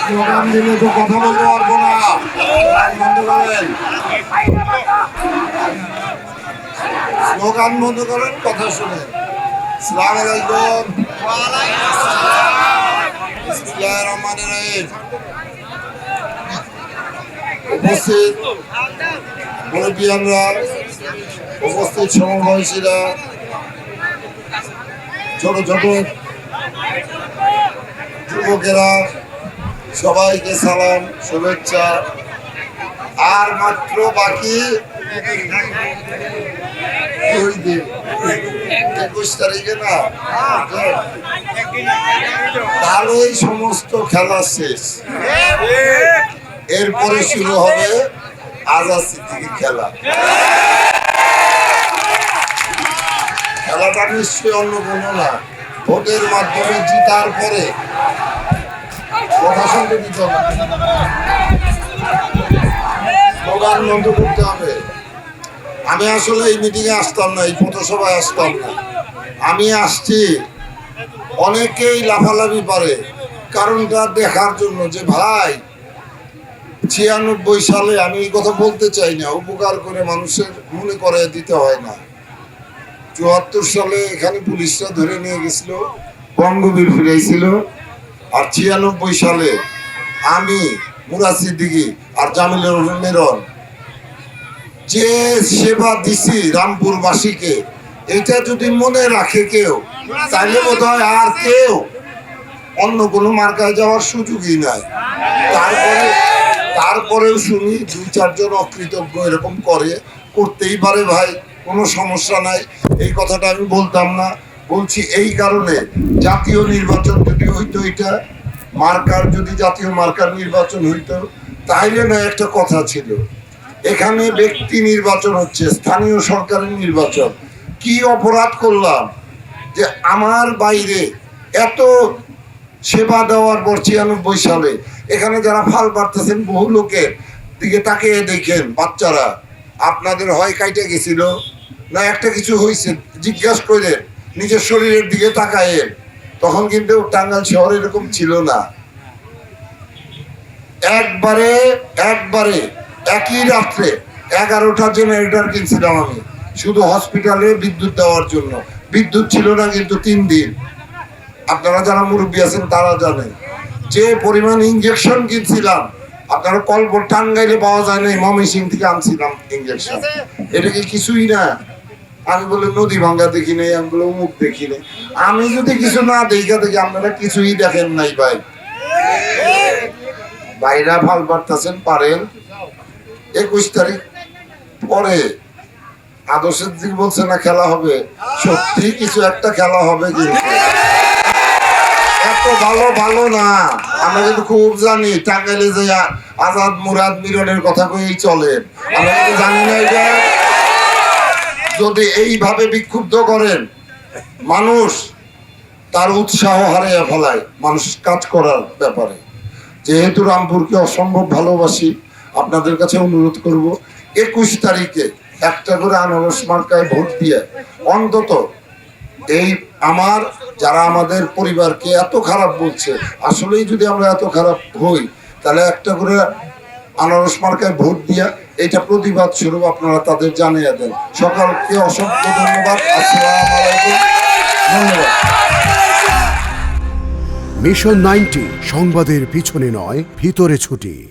Slogan কথা বলতে পারব না। স্লোগান বন্ধ করেন, কথা শুনেন সালাম আলাইকুম রহমানির রহিম উপস্থিত মুরব্বিয়ানরা উপস্থিত সমবয়সীরা ছোট ছোট যুবকেরা, সবাইকে সালাম, শুভেচ্ছা। আর মাত্র বাকি একুশ তারিখে না? তাহলেই সমস্ত খেলা শেষ। এরপরে শুরু হবে আজাদ সিদ্দিকির খেলা। খেলাটা নিশ্চয়ই অন্য কোনো না, ভোটের মাধ্যমে জিতার পরে। কথা দিতে হবে স্লোগান বন্ধ করতে হবে। আমি আসলে এই মিটিংয়ে আসতাম না, এই পথসভায় আসতাম না। আমি আসছি, অনেকেই লাফালাফি পারে কারণটা দেখার জন্য যে, ভাই, ছিয়ানব্বই সালে আমি এই কথা বলতে চাই না, উপকার করে মানুষের মনে করে দিতে হয় না। চুয়াত্তর সালে এখানে পুলিশরা ধরে নিয়ে গেছিল, বঙ্গবীর ফিরাইছিল। আর ছিয়ানব্বই সালে আমি মুরাদ সিদ্দিকি আর জামিলুর মেরন। যে সেবা দিছি রামপুরবাসীকে, এটা যদি মনে রাখে কেউ, তাহলে বোধ হয় আর কেউ অন্য কোনো মার্কায় যাওয়ার সুযোগই নাই। তারপরে, তারপরেও শুনি দুই, চারজন অকৃতজ্ঞ এরকম করে, করতেই পারে ভাই, কোনো সমস্যা নাই। এই কথাটা আমি বলতাম না। বলছি এই কারণে জাতীয় নির্বাচন যদি হইতো এটা মার্কার যদি জাতীয় মার্কার নির্বাচন হইতো, তাইলে না একটা কথা ছিল। এখানে ব্যক্তি নির্বাচন হচ্ছে, স্থানীয় সরকারের নির্বাচন। কি অপরাধ করলাম? যে আমার বাইরে এত সেবা দেওয়ার পর ছিয়ানব্বই সালে এখানে যারা ফাল পারতেছেন বহু লোকের দিকে তাকিয়ে দেখেন বাচ্চারা। আপনাদের হয় কাইটে গেছিল? না একটা কিছু হয়েছে জিজ্ঞাসা করে নিজের শরীরের দিকে তাকায়েন। তখন কিন্তু টাঙ্গাইল শহর এরকম ছিল না। একবারে একবারে একই রাত্রে এগারোটা জেনারেটর কিনছিলাম আমি শুধু হসপিটালে বিদ্যুৎ দেওয়ার জন্য। বিদ্যুৎ ছিল না কিন্তু তিন দিন। আপনারা যারা মুরব্বী আছেন তারা জানেন। যে পরিমাণ ইঞ্জেকশন কিনছিলাম আপনারা কল্প টাঙ্গাইলে পাওয়া যায় না মমি সিং থেকে আনছিলাম ইঞ্জেকশন এটা কি কিছুই না। আমি বলে, নদী ভাঙ্গা দেখি নাই। আমি বলে মুখ দেখি নাই। আমি যদি কিছু না দেখা দেখি আপনারা কিছুই দেখেন নাই ভাই। বাইরা ভালো পারতেছেন, পারেন। একুশ তারিখ পরে আদর্শের দিক বলছে না, খেলা হবে। সত্যি কিছু একটা খেলা হবে কিন্তু এত ভালো ভালো না। আমরা কিন্তু খুব জানি, টাঙ্গাইলে যে আজাদ মুরাদ মিরনের কথা কয়েই চলে। আমরা কিন্তু জানি না এটা যদি এইভাবে বিক্ষুব্ধ করেন, মানুষ তার উৎসাহ হারিয়ে ফেলায়, মানুষ কাজ করার ব্যাপারে। যেহেতু রামপুরকে অসম্ভব ভালোবাসি, আপনাদের কাছে অনুরোধ করব, একুশ তারিখে একটা করে আনারস মার্কায় ভোট দিয়ে অন্তত এই আমার, যারা আমাদের পরিবারকে এত খারাপ বলছে, আসলেই যদি আমরা এত খারাপ হই, তাহলে একটা করে আনারস মার্কায় ভোট দিয়া এটা প্রতিবাদ স্বরূপ আপনারা তাদের জানিয়ে দেন। সকালকে অসংখ্য ধন্যবাদ। ধন্যবাদ। মিশন নাইনটি, সংবাদের পিছনে নয়, ভিতরে ছুটি।